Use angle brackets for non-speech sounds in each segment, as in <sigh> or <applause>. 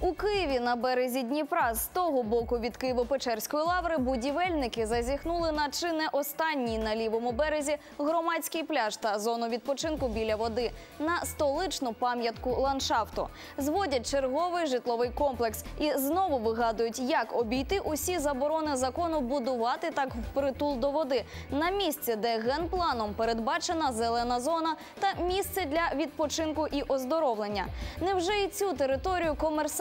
У Києві на березі Дніпра з того боку від Києво-Печерської лаври будівельники зазіхнули на чи не останній на лівому березі громадський пляж та зону відпочинку біля води на столичну пам'ятку ландшафту. Зводять черговий житловий комплекс і знову вигадують, як обійти усі заборони закону будувати так впритул до води на місці, де генпланом передбачена зелена зона та місце для відпочинку і оздоровлення. Невже і цю територію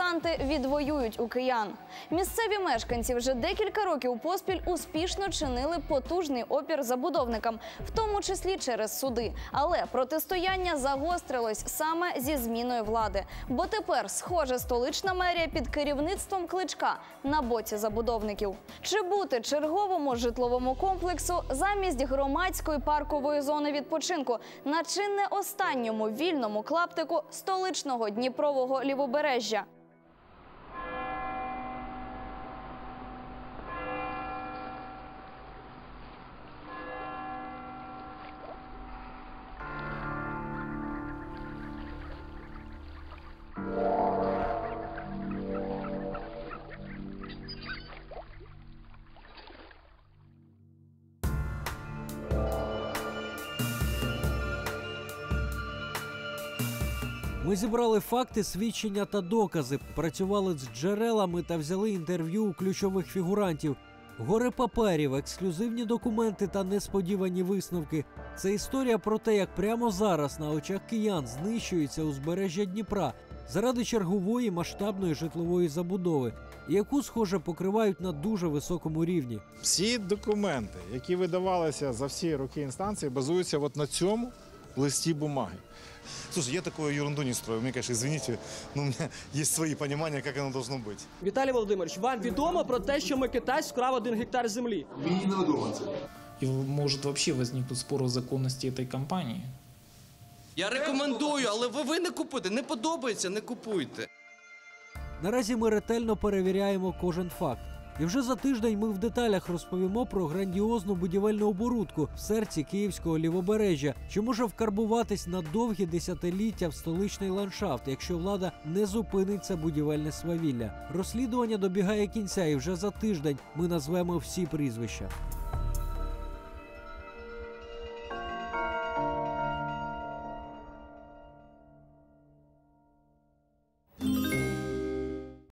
комерсанти відвоюють у киян? Місцеві мешканці вже декілька років поспіль успішно чинили потужний опір забудовникам, в тому числі через суди. Але протистояння загострилось саме зі зміною влади. Бо тепер, схоже, столична мерія під керівництвом кличка на боці забудовників. Чи бути черговому житловому комплексу замість громадської паркової зони відпочинку на чи не останньому вільному клаптику столичного Дніпрового лівобережжя? Ми зібрали факти, свідчення та докази, працювали з джерелами та взяли інтерв'ю у ключових фігурантів. Гори паперів, ексклюзивні документи та несподівані висновки. Це історія про те, як прямо зараз на очах киян знищується узбережжя Дніпра заради чергової масштабної житлової забудови, яку, схоже, покривають на дуже високому рівні. Всі документи, які видавалися за всі роки інстанції, базуються от на цьому листі бумаги. Слушай, я такую ерунду не строю. Мне, конечно, извините, но у меня <laughs> есть свои понимания, как оно должно быть. Віталій Володимирович, вам відомо про те, що Микитась вкрав один гектар землі? Мені невідомо це. И может вообще возникнуть спор о законности этой компании. Я рекомендую, але ви, ви не купуйте. Не подобається, не купуйте. Наразі ми ретельно перевіряємо кожен факт. І вже за тиждень ми в деталях розповімо про грандіозну будівельну оборудку в серці київського лівобережжя, що може вкарбуватись на довгі десятиліття в столичний ландшафт, якщо влада не зупинить це будівельне свавілля. Розслідування добігає кінця, і вже за тиждень ми назвемо всі прізвища.